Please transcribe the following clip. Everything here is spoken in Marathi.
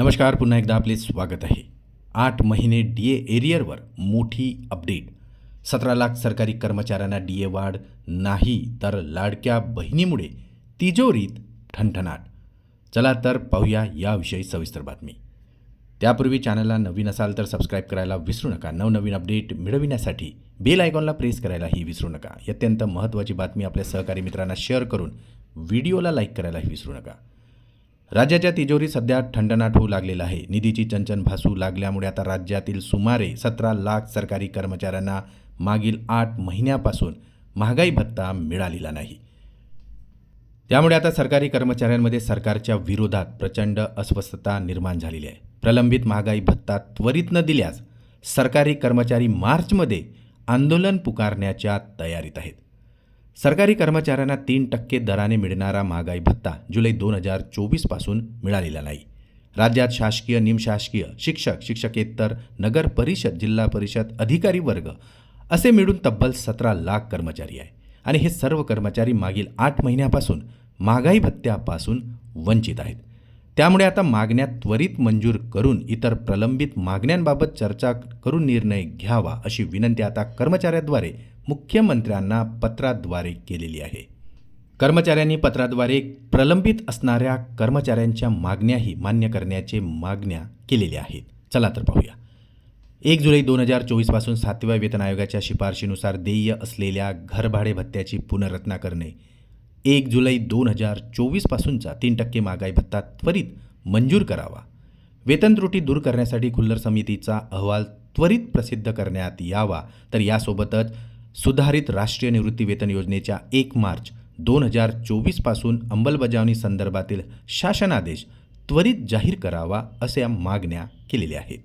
नमस्कार पुन्हा एकदा आपले स्वागत आहे. आठ महिने डी ए एरियरवर मोठी अपडेट. सतरा लाख सरकारी कर्मचाऱ्यांना डी ए वाढ नाही तर लाडक्या बहिणीमुळे तिजोरीत ठणठणाट. चला तर पाहूया याविषयी सविस्तर बातमी. त्यापूर्वी चॅनलला नवीन असाल तर सबस्क्राईब करायला विसरू नका. नवनवीन अपडेट मिळविण्यासाठी बेल आयकॉनला प्रेस करायलाही विसरू नका. ही अत्यंत महत्त्वाची बातमी आपल्या सहकारी मित्रांना शेअर करून व्हिडिओला लाईक करायलाही विसरू नका. राज्याच्या तिजोरी सध्या ठंडनाट होऊ लागलेला आहे. निधीची चंचन भासू लागल्यामुळे आता राज्यातील सुमारे सतरा लाख सरकारी कर्मचाऱ्यांना मागील आठ महिन्यापासून महागाई भत्ता मिळालेला नाही. त्यामुळे आता सरकारी कर्मचाऱ्यांमध्ये सरकारच्या विरोधात प्रचंड अस्वस्थता निर्माण झालेली आहे. प्रलंबित महागाई भत्ता त्वरित न दिल्यास सरकारी कर्मचारी मार्चमध्ये आंदोलन पुकारण्याच्या तयारीत आहेत. सरकारी कर्मचाऱ्यांना तीन टक्के दराने मिळणारा महागाई भत्ता जुलै दोन हजार चोवीसपासून मिळालेला नाही. राज्यात शासकीय निमशासकीय शिक्षक शिक्षकेतर नगर परिषद जिल्हा परिषद अधिकारी वर्ग असे मिळून तब्बल सतरा लाख कर्मचारी आहे. आणि हे सर्व कर्मचारी मागील आठ महिन्यापासून महागाई भत्त्यापासून वंचित आहेत. त्यामुळे आता मागण्या त्वरित मंजूर करून इतर प्रलंबित मागण्यांबाबत चर्चा करून निर्णय घ्यावा अशी विनंती आता कर्मचाऱ्याद्वारे मुख्यमंत्र्यांना पत्राद्वारे केलेली आहे. कर्मचाऱ्यांनी पत्राद्वारे प्रलंबित असणाऱ्या कर्मचाऱ्यांच्या मागण्याही मान्य करण्याचे मागण्या केलेल्या आहेत. चला तर पाहूया. एक जुलै दोन हजार चोवीसपासून सातव्या वेतन आयोगाच्या शिफारशीनुसार देय असलेल्या घरभाडे भत्त्याची पुनर्रचना करणे एक जुलै दोन हजार चोवीसपासूनचा तीन टक्के महागाई भत्ता त्वरित मंजूर करावा. वेतन त्रुटी दूर करण्यासाठी खुल्लर समितीचा अहवाल त्वरित प्रसिद्ध करण्यात यावा. तर यासोबतच सुधारित राष्ट्रीय निवृत्ती वेतन योजनेच्या एक मार्च दोन हजार चोवीसपासून अंमलबजावणी संदर्भातील शासनादेश त्वरित जाहीर करावा असे मागण्या केलेल्या आहेत.